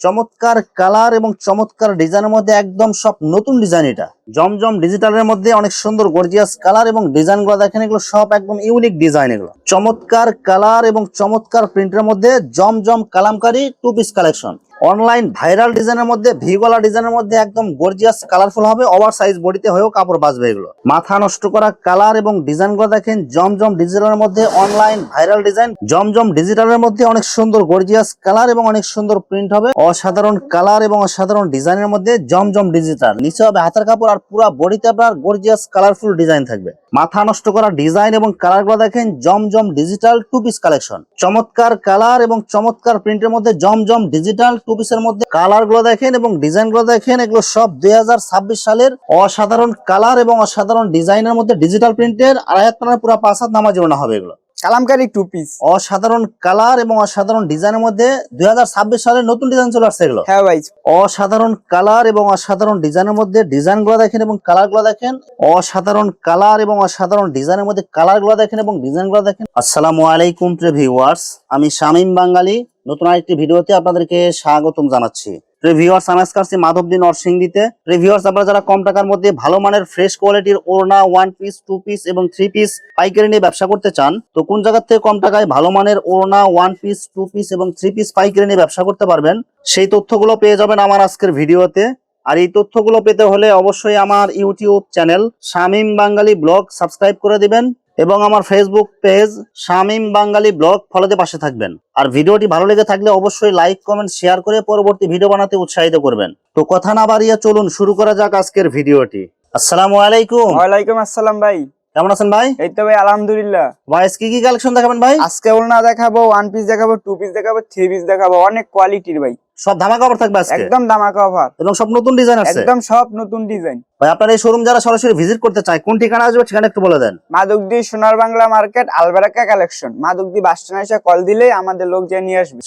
চমৎকার কালার এবং চমৎকার ডিজাইনের মধ্যে একদম সব নতুন ডিজাইন এটা। জমজম ডিজিটালের মধ্যে অনেক সুন্দর গর্জিয়াস কালার এবং ডিজাইনগুলো দেখেন, এগুলো সব একদম ইউনিক ডিজাইন এগুলো। চমৎকার কালার এবং চমৎকার প্রিন্টের মধ্যে Zamzam Kalamkari two piece collection online viral ডিজাইনের মধ্যে ভিগলা ডিজাইনের মধ্যে একদম গর্জিয়াস কালারফুল হবে ওভার সাইজ বডিতে হয়েও কাপড় বাঁচবে এগুলো। মাথা নষ্ট করা কালার এবং ডিজাইনগুলো দেখেন, জমজম ডিজিটালের মধ্যে অনলাইন ভাইরাল ডিজাইন জমজম ডিজিটালের মধ্যে অনেক সুন্দর গর্জিয়াস কালার এবং অনেক সুন্দর প্রিন্ট হবে। অসাধারণ কালার এবং অসাধারণ ডিজাইনের মধ্যে জমজম ডিজিটাল নিচে হবে হাতের কাপড় আর পুরো বডিতে আপনার গর্জিয়াস কালারফুল ডিজাইন থাকবে। মাথা নষ্ট করা ডিজাইন এবং কালারগুলো দেখেন Zamzam digital two piece collection. চমৎকার কালার এবং চমৎকার প্রিন্টের মধ্যে জমজম ডিজিটাল টু পিসের মধ্যে কালারগুলো দেখেন এবং ডিজাইনগুলো দেখেন, এগুলো সব দুই হাজার ছাব্বিশ সালের অসাধারণ কালার এবং অসাধারণ ডিজাইনের মধ্যে ডিজিটাল প্রিন্টের আড়াই হাত পুরো পাঁচ হাত নামাজ হবে এগুলো। কালামকারি টু পিস অসাধারণ কালার এবং অসাধারণ ডিজাইনের মধ্যে দুই হাজার ছাব্বিশ সালের নতুন ডিজাইন চলে আসছে এগুলো। হ্যাঁ ভাই। অসাধারণ কালার এবং অসাধারণ ডিজাইনের মধ্যে ডিজাইনগুলো দেখেন এবং কালারগুলো দেখেন। অসাধারণ কালার এবং অসাধারণ ডিজাইনের মধ্যে কালারগুলো দেখেন এবং ডিজাইনগুলো দেখেন। আসসালামু আলাইকুম প্রিয় ভিউয়ার্স আমি শামীম বাঙালি নতুন আরেকটি ভিডিওতে আপনাদেরকে স্বাগতম জানাচ্ছি। প্রিভিউয়ার্স আমি আজকে মাধবদী নরসিংদীতে। প্রিভিউয়ার্স আপনারা যারা কম টাকার মধ্যে ভালো মানের ফ্রেশ কোয়ালিটির ওড়না ওয়ান পিস টু পিস এবং থ্রি পিস পাইকারি নিয়ে ব্যবসা করতে চান, তো কোন জায়গা থেকে কম টাকায় ভালো মানের ওড়না ওয়ান পিস টু পিস এবং থ্রি পিস পাইকারি নিয়ে ব্যবসা করতে পারবেন, সেই তথ্যগুলো পেয়ে যাবেন আমার আজকের ভিডিওতে। আর এই তথ্যগুলো পেতে হলে অবশ্যই আমার YouTube channel Shamim Bangali blog subscribe করে দিবেন। এবং আমার Facebook page Shamim Bangali blog ফলোতে পাশে থাকবেন। আর ভিডিওটি ভালো লেগে থাকলে অবশ্যই লাইক কমেন্ট শেয়ার করে পরবর্তী ভিডিও বানাতে উৎসাহিত করবেন। তো কথা না বাড়িয়ে চলুন শুরু করা যাক আজকের ভিডিওটি। আসসালামু আলাইকুম। ওয়ালাইকুম আসসালাম ভাই। কেমন আছেন ভাই? এই তো ভাই আলহামদুলিল্লাহ। ভয়েস কি কি কালেকশন দেখাবেন ভাই? আজকে ওলনা দেখাবো ওয়ান পিস দেখাবো টু পিস দেখাবো থ্রি পিস দেখাবো অনেক কোয়ালিটির ভাই। সব ধামাকা অফার থাকবে আজকে? একদম দামাকা অফার এবং সব নতুন ডিজাইন আছে? একদম সব নতুন ডিজাইন ভাই আপনার এই শোরুম যারা সরাসরি ভিজিট করতে চায় কোন ঠিকানা আসবে ঠিকানা একটু বলে দেন। মাদকদি সোনার বাংলা মার্কেট আলবারাকা কালেকশন মাদকদি বাস স্ট্যান্ড এসে কল দিলেই আমাদের লোক যে নিয়ে আসবে।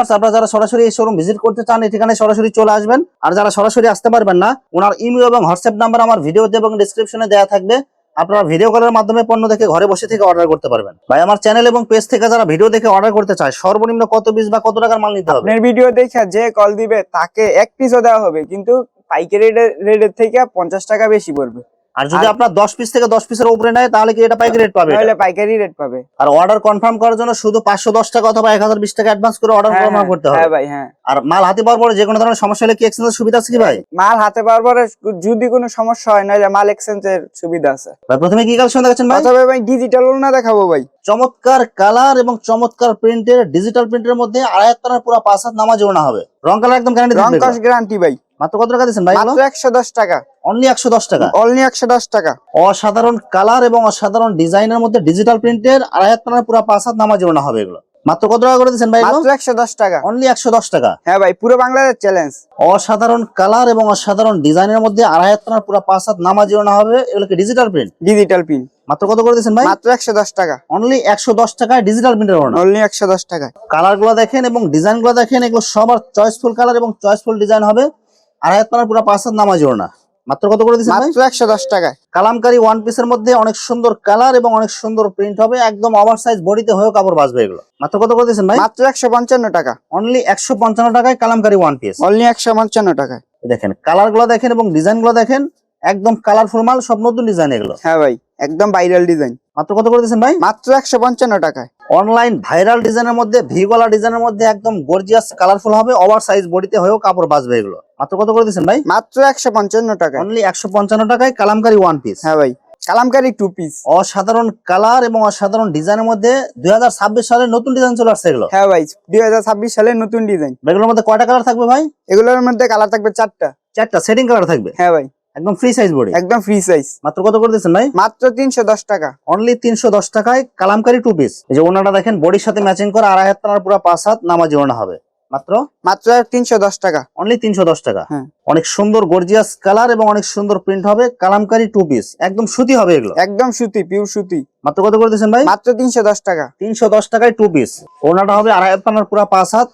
আচ্ছা আপনারা যারা সরাসরি এই শোরুম ভিজিট করতে চান এই ঠিকানায় সরাসরি চলে আসবেন। আর যারা সরাসরি আসতে পারবেন না ওনার ইমেল এবং হোয়াটসঅ্যাপ নাম্বার আমার ভিডিওতে এবং ডিসক্রিপশনে দেওয়া থাকবে। আপনারা ভিডিও কলের মাধ্যমে পণ্য দেখে ঘরে বসে থেকে অর্ডার করতে পারবেন। ভাই, আমার চ্যানেল এবং পেজ থেকে যারা ভিডিও দেখে অর্ডার করতে চায়, সর্বনিম্ন কত পিস বা কত টাকার মাল নিতে হবে? আপনার ভিডিও দেখে যে কল দিবে, তাকে এক পিসও দেওয়া হবে, কিন্তু পাইকারি রেটের থেকে পঞ্চাশ টাকা বেশি পড়বে। আর যদি আপনার দশ পিস থেকে দশ পিসের উপরে নেয় তাহলে কি এটা পাইকারি রেট পাবে তাহলে পাইকারি রেট পাবে। আর অর্ডার কনফার্ম করার জন্য শুধু পাঁচশো দশ টাকা অথবা এক হাজার বিশ টাকা অ্যাডভান্স করে অর্ডার হ্যাঁ, কনফার্ম করতে হবে। হ্যাঁ ভাই হ্যাঁ। আর মাল হাতে পাওয়ার পরে যে কোনো ধরনের সমস্যা হলে কি এক্সচেঞ্জের সুবিধা আছে কি ভাই? মাল হাতে পাওয়ার পরে যদি কোনো সমস্যা হয় নাহলে মাল এক্সচেঞ্জের সুবিধা আছে। ভাই প্রথমে কি কালেকশন দেখাচ্ছেন ভাই? অথবা ভাই ডিজিটাল না দেখাবো ভাই। চমৎকার কালার এবং চমৎকার প্রিন্টের ডিজিটাল প্রিন্টের মধ্যে আড়াই হাত পুরো পাঁচ হাত নামাজ ওড়না হবে। রং কালার একদম গ্যারান্টি রং কস গ্যারান্টি ভাই। মাত্র কত টাকা দিচ্ছেন ভাই মাত্র একশো দশ টাকা। অনলি একশো দশ টাকা। অনলি একশো দশ টাকা। অসাধারণ কালার এবং অসাধারণ ডিজাইনের মধ্যে ডিজিটাল প্রিন্টের আড়াই হাত টানার পুরো পাঁচ হাত নামাজ ওড়না হবে এগুলো। মাত্র কত টাকা করে দিচ্ছেন ভাই মাত্র একশো দশ টাকা। অনলি একশো দশ টাকা। হ্যাঁ ভাই পুরো বাংলাদেশ চ্যালেঞ্জ অসাধারণ কালার এবং অসাধারণ ডিজাইনের মধ্যে আড়াই হাত টানার পুরো পাঁচ হাত নামাজ ওড়না হবে এগুলোকে ডিজিটাল প্রিন্ট ডিজিটাল পিন মাত্র কত করে দিচ্ছেন ভাই? মাত্র একশো দশ টাকা। অনলি একশো দশ টাকায় ডিজিটাল প্রিন্টের ওড়না অনলি একশো দশ টাকা কালারগুলো দেখেন এবং ডিজাইনগুলো দেখেন এগুলো সবার চয়েসফুল কালার এবং চয়েসফুল ডিজাইন হবে। আড়াই হাত পানার পুরো পাঁচ হাত নামাজ ওড়না মাত্র কত করে দিচ্ছেন মাত্র একশো দশ টাকায়। কালামকারি ওয়ান পিসের মধ্যে অনেক সুন্দর কালার এবং অনেক সুন্দর প্রিন্ট হবে একদম ওভার সাইজ বডিতে হয়েও কাপড় বাঁচবে এগুলো। মাত্র কত করে দিচ্ছেন ভাই? মাত্র একশো পঞ্চান্ন টাকা। অনলি একশো পঞ্চান্ন টাকায় কালামকারি ওয়ান পিস অনলি একশো পঞ্চান্ন টাকায়। দেখেন কালারগুলো দেখেন এবং ডিজাইনগুলো দেখেন একদম কালারফুল মাল সব নতুন ডিজাইন এগুলো। হ্যাঁ ভাই একদম ভাইরাল ডিজাইন মাত্র কত করে দিচ্ছেন ভাই? মাত্র একশো পঞ্চান্ন টাকায়। অনলাইন ভাইরাল ডিজাইনের মধ্যে ভিগলা ডিজাইনের মধ্যে একদম গর্জিয়াস কালারফুল হবে। ওভার সাইজ বডিতে হয়েও কাপড় বাঁচবে এগুলো। মাত্র কত করে দিচ্ছেন ভাই? মাত্র একশো পঞ্চান্ন টাকা অনলি একশো পঞ্চান্ন টাকায় কালামকারি ওয়ান পিস হ্যাঁ ভাই কালামকারি টু পিস অসাধারণ কালার এবং অসাধারণ ডিজাইনের মধ্যে দুই সালের নতুন ডিজাইন চলে আসছে এগুলো। হ্যাঁ ভাই দুই হাজার ছাব্বিশ সালের নতুন ডিজাইন এগুলোর মধ্যে কয়টা কালার থাকবে ভাই? এগুলোর মধ্যে কালার থাকবে চারটা। চারটা সেটিং কালার থাকবে? হ্যাঁ ভাই। একদম ফ্রি সাইজ বডি একদম ফ্রি সাইজ মাত্র কত করে দিচ্ছেন ভাই? মাত্র তিনশো দশ টাকা। অনলি তিনশো দশ টাকায় কালামকারি টু পিস এই যে ওনাটা দেখেন বডির সাথে ম্যাচিং করে আড়াই হাত টানার পুরো পাঁচ হাত নামাজি ওনা হবে। মাত্র? মাত্র তিনশো দশ টাকা। অনলি তিনশো দশ টাকা। হ্যাঁ। অনেক সুন্দর গর্জিয়াস কালার এবং অনেক সুন্দর প্রিন্ট হবে কালামকারি টু পিস একদম সুতি হবে এগুলো। একদম সুতি পিওর সুতি। মাত্র কত করে দিচ্ছেন ভাই? মাত্র তিনশো দশ টাকা। তিনশো দশ টাকায় টু পিস ওনাটা হবে আড়াই হাত টানার পুরো পাঁচ হাত।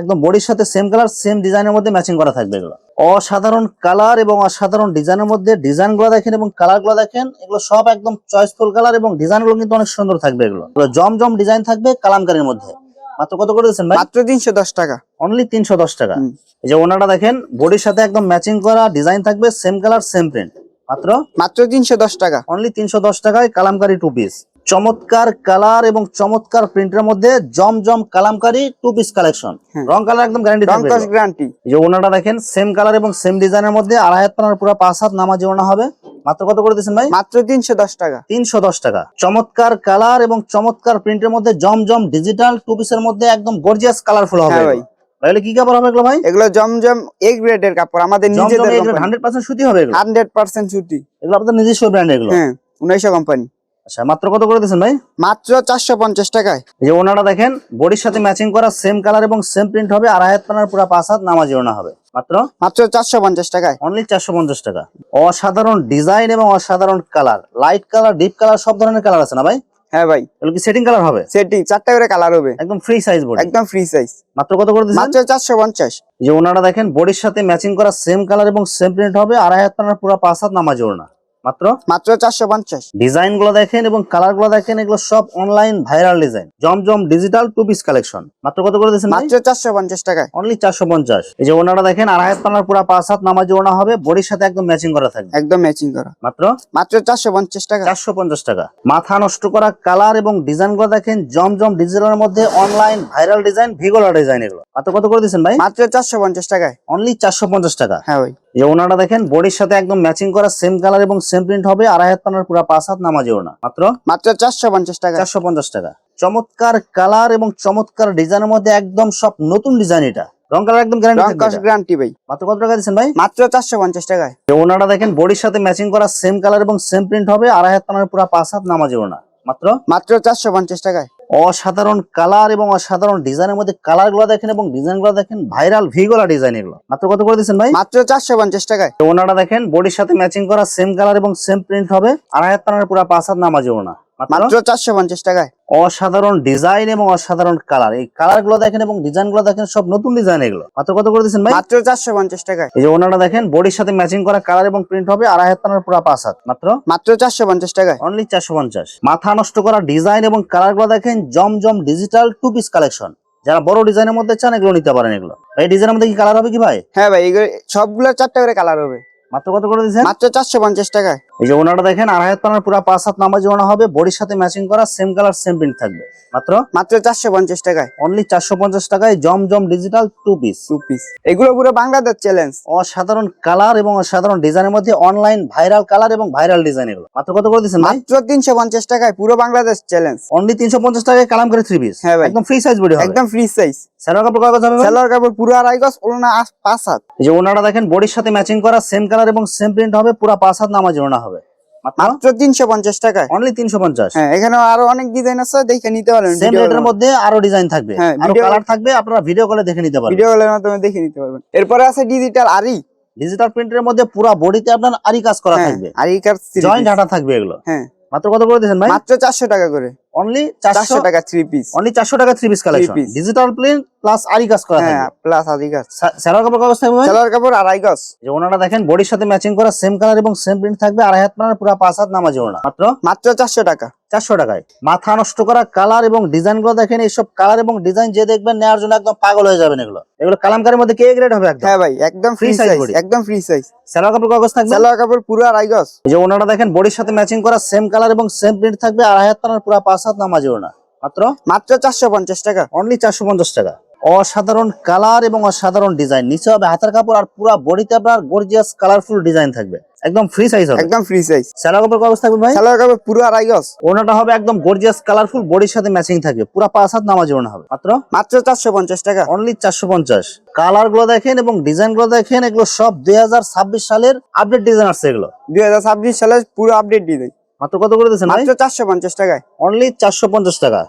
একদম বডির সাথে সেম কালার সেম ডিজাইনের মধ্যে ম্যাচিং করা থাকবে এগুলো। অসাধারণ কালার এবং অসাধারণ ডিজাইনের মধ্যে ডিজাইনগুলো দেখেন এবং কালারগুলো দেখেন এগুলো সব একদম চয়েসফুল কালার এবং ডিজাইনগুলো কিন্তু অনেক সুন্দর থাকবে এগুলো। জমজম ডিজাইন থাকবে কালামকারির মধ্যে। মাত্র কত করে দিচ্ছেন মাত্র তিনশো দশ টাকা। অনলি তিনশো দশ টাকা। এই যে ওনাটা দেখেন বডির সাথে একদম ম্যাচিং করা ডিজাইন থাকবে সেম কালার সেম প্রিন্ট মাত্র? মাত্র তিনশো দশ টাকা। অনলি তিনশো দশ টাকায় কালামকারি টু পিস চমৎকার কালার এবং চমৎকার প্রিন্টের মধ্যে Zamzam Kalamkari two piece collection. রং কালার একদম গ্যারান্টি রং এগুলো। গ্যারান্টি যে ওনাটা দেখেন সেম কালার এবং সেম ডিজাইনের মধ্যে আড়াই হাত পানার পুরো পাঁচ হাত নামাজি ওনা হবে। মাত্র কত করে দিচ্ছেন ভাই? মাত্র তিনশো দশ টাকা। তিনশো দশ টাকা। চমৎকার কালার এবং চমৎকার প্রিন্টের মধ্যে জমজম ডিজিটাল টু পিসের মধ্যে একদম গর্জিয়াস কালারফুল হবে হ্যাঁ ভাই। তাহলে কি কাপড় হবে এগুলো ভাই? এগুলো জমজম এ গ্রেডের কাপড় আমাদের নিজেদের হান্ড্রেড পার্সেন্ট সুতি হবে এগুলো। হান্ড্রেড পার্সেন্ট ছুটি এগুলো আপনাদের নিজস্ব ব্র্যান্ড এগুলো। হ্যাঁ উনিশশো কোম্পানি আচ্ছা মাত্র কত করে দিচ্ছেন ভাই? মাত্র চারশো পঞ্চাশ টাকায়। এই যে ওনারা দেখেন বডির সাথে ম্যাচিং করা সেম কালার এবং সেম প্রিন্ট হবে আড়াই হাত পানার পুরো পাঁচ হাত নামাজি ওনা হবে। মাত্র? মাত্র চারশো পঞ্চাশ টাকায়। অনলি চারশো পঞ্চাশ টাকা। অসাধারণ ডিজাইন এবং অসাধারণ colour light colour deep colour সব ধরনের কালার আছে না ভাই? হ্যাঁ ভাই। এগুলো কি সেটিং কালার হবে? সেটিং চারটা করে কালার হবে। একদম ফ্রি সাইজ বডি একদম ফ্রি সাইজ মাত্র কত করে দিচ্ছেন মাত্র চারশো পঞ্চাশ। এই যে ওনারা দেখেন বডির সাথে ম্যাচিং করা সেম কালার এবং সেম প্রিন্ট হবে আড়াই হাত পানার পুরো পাঁচ হাত নামাজি ওনা। মাত্র? মাত্র চারশো পঞ্চাশ। ডিজাইনগুলো দেখেন এবং কালারগুলো দেখেন এগুলো সব online viral design Zamzam digital two piece collection মাত্র কত করে দিচ্ছেন মাত্র চারশো পঞ্চাশ টাকায়। অনলি চারশো পঞ্চাশ। এই যে ওনারা দেখেন আড়াই পানার পুরো পাঁচ হাত নামাজি ওনা হবে বডির সাথে একদম ম্যাচিং করা থাকবে। একদম ম্যাচিং করা। মাত্র? মাত্র চারশো পঞ্চাশ টাকা। চারশো পঞ্চাশ টাকা। মাথা নষ্ট করা কালার এবং ডিজাইনগুলো দেখেন জমজম ডিজিটালের মধ্যে অনলাইন ভাইরাল ডিজাইন ভিগোলা ডিজাইন এগুলো। মাত্র কত করে দিচ্ছেন ভাই? মাত্র চারশো পঞ্চাশ টাকায়। অনলি চারশো পঞ্চাশ টাকা। হ্যাঁ ভাই। যে ওনারা দেখেন বডির সাথে একদম ম্যাচিং করা সেম কালার এবং সেম প্রিন্ট হবে আড়াই হাত পানার পুরো পাঁচ হাত নামাজি ওনা মাত্র? মাত্র চারশো পঞ্চাশ টাকা। চারশো পঞ্চাশ টাকা। চমৎকার কালার এবং চমৎকার ডিজাইনের মধ্যে একদম সব নতুন ডিজাইন এটা। রং কালার একদম গ্যারান্টি গ্যারান্টি ভাই। মাত্র কত টাকা দিচ্ছেন ভাই? মাত্র চারশো পঞ্চাশ টাকায় ওনারা দেখেন বডির সাথে ম্যাচিং করা সেম কালার এবং সেম প্রিন্ট হবে আড়াই হাত পানার পুরো পাঁচ হাত নামাজি ওনা মাত্র? মাত্র চারশো পঞ্চাশ টাকায়। অসাধারণ কালার এবং অসাধারণ ডিজাইনের মধ্যে কালারগুলো দেখেন এবং ডিজাইনগুলো দেখেন ভাইরাল ভিগোলা ডিজাইন এগুলো। মাত্র কত করে দিচ্ছেন ভাই? মাত্র চারশো পঞ্চাশ টাকায়। ওনারা দেখেন বডির সাথে ম্যাচিং করা সেম কালার এবং সেম প্রিন্ট হবে। আড়াই হাত টাকার পুরো পাঁচ হাত নামাজ ওনা মাত্র? চারশো পঞ্চাশ টাকায়। অসাধারণ ডিজাইন এবং অসাধারণ কালার। এই কালারগুলো দেখেন এবং ডিজাইনগুলো দেখেন সব নতুন ডিজাইন এগুলো। মাত্র কত করে দিচ্ছেন ভাই? মাত্র চারশো পঞ্চাশ টাকায়। এই যে ওনারা দেখেন বডির সাথে ম্যাচিং করা কালার এবং প্রিন্ট হবে আড়াই হাত পানার পুরো পাঁচ হাত। মাত্র? মাত্র চারশো পঞ্চাশ টাকায়। অনলি চারশো পঞ্চাশ। মাথা নষ্ট করা ডিজাইন এবং কালারগুলো দেখেন জমজম ডিজিটাল টু পিস কালেকশন যারা বড় ডিজাইনের মধ্যে চান এগুলো নিতে পারেন এগুলো। এই ডিজাইনের মধ্যে কি কালার হবে কি ভাই? হ্যাঁ ভাই এগুলো সবগুলো চারটা করে কালার হবে। মাত্র কত করে দিচ্ছেন? মাত্র চারশো পঞ্চাশ টাকায়। এই যে ওনারা দেখেন আড়াই হাত পানার পুরো পাঁচ হাত নামাজ ওনা হবে বডির সাথে ম্যাচিং করা সেম কালার সেম প্রিন্ট থাকবে। মাত্র? মাত্র চারশো পঞ্চাশ টাকায়। অনলি চারশো পঞ্চাশ টাকায় জমজম digital two piece two piece এগুলো পুরো বাংলাদেশ চ্যালেঞ্জ অসাধারণ কালার এবং অসাধারণ ডিজাইনের মধ্যে অনলাইন ভাইরাল কালার এবং ভাইরাল ডিজাইন এগুলো। মাত্র কত করে দিচ্ছেন মাত্র তিনশো পঞ্চাশ টাকায় পুরো বাংলাদেশ চ্যালেঞ্জ অনলি তিনশো পঞ্চাশ টাকায় কালাম করে থ্রি পিস হ্যাঁ ভাই। একদম ফ্রি সাইজ বডি একদম ফ্রি সাইজ স্যালোয়ার কাপড় কয় হবে? সেলোয়ার কাপড় পুরো আড়াই গজ পাঁচ হাত। এই যে ওনারা দেখেন বডির সাথে ম্যাচিং করা সেম কালার এবং সেম প্রিন্ট হবে পুরো পাঁচ হাত নামাজ ওনা হবে। মাত্র? তিনশো পঞ্চাশ টাকায়। অনলি তিনশো পঞ্চাশ? হ্যাঁ এখানে আরও অনেক ডিজাইন আছে দেখে নিতে পারেন সেম রেটের মধ্যে আরও ডিজাইন থাকবে। হ্যাঁ, আরও কালার থাকবে আপনারা ভিডিও কলে দেখে নিতে পারবেন। ভিডিও কলের মাধ্যমে দেখে নিতে পারবেন। এরপরে আছে ডিজিটাল আরি। ডিজিটাল প্রিন্টের মধ্যে পুরো বডিতে আপনার আরি কাজ করা হ্যাঁ থাকবে। আরি জয়েন্ট ঝাঁটা থাকবে এগুলো। হ্যাঁ। মাত্র কত করে দিয়েছেন ভাই? মাত্র চারশো টাকা করে। অনলি চারশো টাকা থ্রি পিস অনলি চারশো টাকা three piece collection. Digital print plus আরি কাজ করা হ্যাঁ প্লাস আরি কাজ কাপড় কাগজ থাকবে ভাই? কাপড় আড়াই গজ যে ওনারা দেখেন বডির সাথে ম্যাচিং করা সেম কালার এবং সেম প্রিন্ট থাকবে আড়াই হাত মানে পুরো পাঁচ হাত নামাজ ওনা মাত্র? মাত্র চারশো টাকা। চারশো টাকায়। মাথা নষ্ট করা কালার এবং ডিজাইনগুলো দেখেন এইসব কালার এবং ডিজাইন যে দেখবেন নেওয়ার জন্য একদম পাগল হয়ে যাবেন এগুলো। এগুলো কালামকারের মধ্যে কে গ্রেড হবে একদম? হ্যাঁ ভাই একদম ফ্রি সাইজ একদম ফ্রি সাইজ স্যালোয়ার কাপড় কাগজ থাকবে? সেলোয়ার কাপড় পুরো আড়াই গজ যে ওনারা দেখেন বডির সাথে ম্যাচিং করা সেম কালার এবং সেম প্রিন্ট থাকবে আড়াই হাত টানার পুরো পাঁচ হাত নামাজ ওনা মাত্র? মাত্র চারশো পঞ্চাশ টাকা। অনলি চারশো পঞ্চাশ টাকা। অসাধারণ কালার এবং অসাধারণ ডিজাইন। নিচে হবে হাতের কাপড় আর পুরো বডিতে আপনার গর্জিয়াস কালারফুল ডিজাইন থাকবে। একদম ফ্রি সাইজ হবে। একদম ফ্রি সাইজ স্যালোয়ার কাপড় কাগজ থাকবে ভাই? সেলোয়ার কাপড় পুরো আড়াই গজ ওনাটা হবে একদম গর্জিয়াস কালারফুল বডির সাথে ম্যাচিং থাকবে। পুরো পাঁচ হাত নামাজ ওনা হবে। মাত্র? মাত্র চারশো পঞ্চাশ টাকা। অনলি চারশো পঞ্চাশ। কালারগুলো দেখেন এবং ডিজাইনগুলো দেখেন এগুলো সব দুই হাজার ছাব্বিশ সালের আপডেট ডিজাইন আসছে এগুলো। দুই হাজার ছাব্বিশ সালে পুরো আপডেট ডিজাইন মাত্র কত করে দিচ্ছেন ভাই? মাত্র চারশো পঞ্চাশ টাকায়। অনলি চারশো পঞ্চাশ টাকা।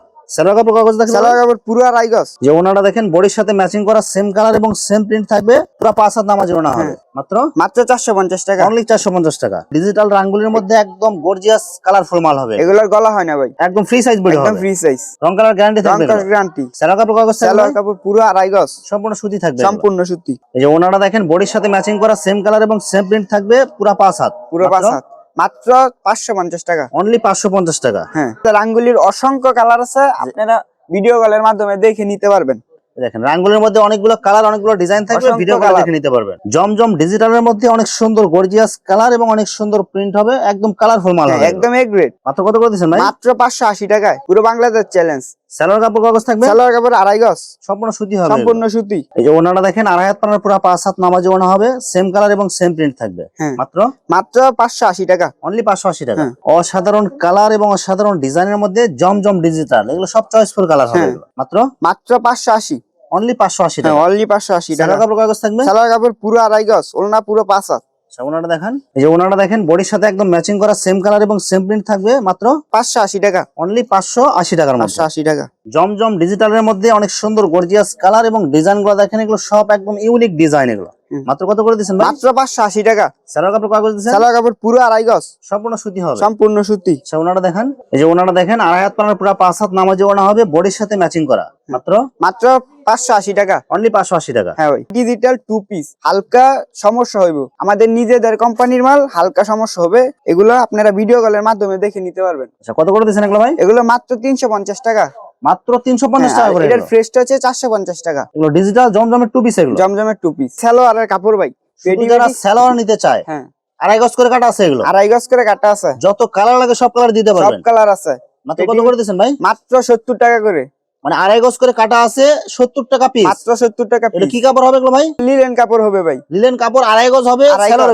কাপড় কাগজ দেখেন সেলোয়ার কাপড় পুরো আড়াই গজ যে দেখেন বডির সাথে ম্যাচিং করা সেম কালার এবং সেম প্রিন্ট থাকবে পুরো পাঁচ হাত নামাজ ওনা হবে। মাত্র? মাত্র চারশো পঞ্চাশ টাকা। অনলি চারশো পঞ্চাশ টাকা। ডিজিটাল রাঙ্গুলির মধ্যে একদম গর্জিয়াস কালারফুল মাল হবে। এগুলোর গলা হয় না ভাই। একদম ফ্রি সাইজ বডি একদম ফ্রি সাইজ রং কালার গ্যারান্টি রং গ্যারান্টি কাপড় কাগজ কাপড় পুরো আড়াই গজ সম্পূর্ণ সুতি থাকবে। সম্পূর্ণ সুতি। এই যে ওনারা দেখেন বডির সাথে ম্যাচিং করা সেম কালার এবং সেম প্রিন্ট থাকবে পুরো পাঁচ হাত। পুরো পাঁচ হাত। মাত্র পাঁচশো পঞ্চাশ টাকা। অনলি পাঁচশো পঞ্চাশ টাকা? হ্যাঁ। রাঙ্গুলির অসংখ্য কালার আছে আপনারা ভিডিও কলের মাধ্যমে দেখে নিতে পারবেন। দেখেন রাঙ্গুলের মধ্যে অনেকগুলো কালার অনেকগুলো ডিজাইন থাকবে ভিডিও colour। দেখে নিতে পারবেন। জমজম ডিজিটালের মধ্যে অনেক সুন্দর গর্জিয়াস কালার এবং অনেক সুন্দর প্রিন্ট হবে একদম কালারফুল মাল হ্যাঁ, হবে। একদম এ গ্রেড মাত্র কত করে দিচ্ছেন ভাই? মাত্র পাঁচশো আশি টাকায়। পুরো বাংলাদেশ চ্যালেঞ্জ স্যালোয়ার কাপড় কাগজ থাকবে? সালোয়ার কাপড় আড়াই গজ। সম্পূর্ণ সুতি হবে। সম্পূর্ণ সুতি। এই যে ওনারা দেখেন আড়াই হাত পানার পুরো পাঁচ হাত নামাজি ওনা হবে। সেম কালার এবং সেম প্রিন্ট থাকবে। হ্যাঁ। মাত্র? মাত্র পাঁচশো আশি টাকা। অনলি পাঁচশো আশি টাকা। হ্যাঁ। অসাধারণ কালার এবং অসাধারণ ডিজাইনের মধ্যে জমজম ডিজিটাল এগুলো সব চয়েসফুল কালার হবে হ্যাঁ। মাত্র? মাত্র পাঁচশো আশি। অনলি পাঁচশো আশি টাকা। অনলি পাঁচশো আশি টাকা। কাপড় কাগজ থাকবে? সালোয়ার কাপড় পুরো আড়াই গজ ওলনা পুরো পাঁচ হাত। আচ্ছা, দেখেন। এই যে ওনারা দেখেন বডির সাথে একদম ম্যাচিং করা সেম কালার এবং সেম প্রিন্ট থাকবে মাত্র পাঁচশো আশি টাকা। অনলি পাঁচশো আশি টাকার পাঁচশো আশি টাকা। জমজম ডিজিটালের মধ্যে অনেক সুন্দর গর্জিয়াস কালার এবং ডিজাইনগুলো দেখেন এগুলো সব একদম ইউনিক ডিজাইন এগুলো। মাত্র কত করে দিচ্ছেন মাত্র পাঁচশো আশি টাকা। স্যালোয়ার কাপড় কাগজ দিচ্ছেন? সালোয়ার কাপড় পুরো আড়াই গজ। সম্পূর্ণ সুতি হবে। সম্পূর্ণ সুতি। আচ্ছা ওনারা দেখেন। এই যে ওনারা দেখেন আড়াই হাত পানার পুরো পাঁচ হাত নামাজি ওনা হবে বডির সাথে ম্যাচিং করা। মাত্র? মাত্র পাঁচশো আশি টাকা। অনলি পাঁচশো আশি টাকা? হ্যাঁ ভাই। ডিজিটাল টু পিস হালকা সমস্যা হইব। আমাদের নিজেদের কোম্পানির মাল হালকা সমস্যা হবে। এগুলো আপনারা ভিডিও কলের মাধ্যমে দেখে নিতে পারবেন। আচ্ছা কত করে দিচ্ছেন এগুলো ভাই? এগুলো মাত্র তিনশো পঞ্চাশ টাকা। মাত্র তিনশো পঞ্চাশ টাকা করে এটার। ফ্রেশটা হচ্ছে চারশো পঞ্চাশ টাকা। এগুলো ডিজিটাল জমজমের টু পিস এগুলো? জমজমের টু পিস সালোয়ারের কাপড় ভাই। যারা স্যালোয়ার নিতে চায় হ্যাঁ। আড়াই গজ করে কাটা আছে এগুলো? আড়াই গজ করে কাটা আছে। যত কালার লাগে সব কালার দিতে সব কালার আছে। মাত্র কত করে দিচ্ছেন ভাই? মাত্র সত্তর টাকা করে। মানে আড়াই গজ করে কাটা আছে সত্তর টাকা পিস মাত্র সত্তর টাকা পিস কি কাপড় হবে ভাই? লিলেন কাপড় হবে ভাই। লিলেন কাপড় আড়াই গজ হবে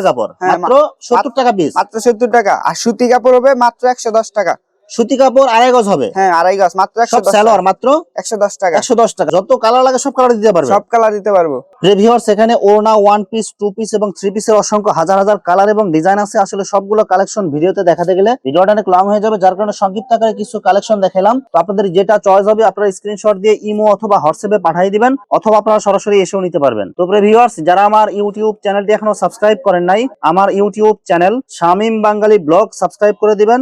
কাপড়। হ্যাঁ, মাত্র সত্তর টাকা পিস মাত্র সত্তর টাকা। আর সুতি কাপড় হবে মাত্র একশো দশ টাকা। সুতি কাপড় আড়াই গজ হবে। হ্যাঁ আড়াই গজ মাত্র সব স্যালোয়ার মাত্র একশো দশ টাকা। একশো দশ টাকা। যত কালার লাগে সব কালার দিতে পারবে। সব কালার দিতে পারব। ভিউয়ার্স এখানে ওড়না ওয়ান পিস টু পিস এবং থ্রি পিসের অসংখ্য হাজার হাজার কালার এবং ডিজাইন আছে। আসলে সবগুলো কালেকশন ভিডিওতে দেখাতে গেলে ভিডিওটা অনেক লং হয়ে যাবে যার কারণে সংক্ষিপ্ত আকারে কিছু কালেকশন দেখালাম তো আপনাদের যেটা চয়েস হবে আপনারা স্ক্রিনশট দিয়ে ইমো অথবা হোয়াটসঅ্যাপে পাঠিয়ে দিবেন অথবা আপনারা সরাসরি এসেও নিতে পারবেন। তো ভিউয়ার্স যারা আমার ইউটিউব চ্যানেলটি এখনও সাবস্ক্রাইব করেন নাই আমার YouTube channel Shamim Bangali vlog subscribe করে দিবেন।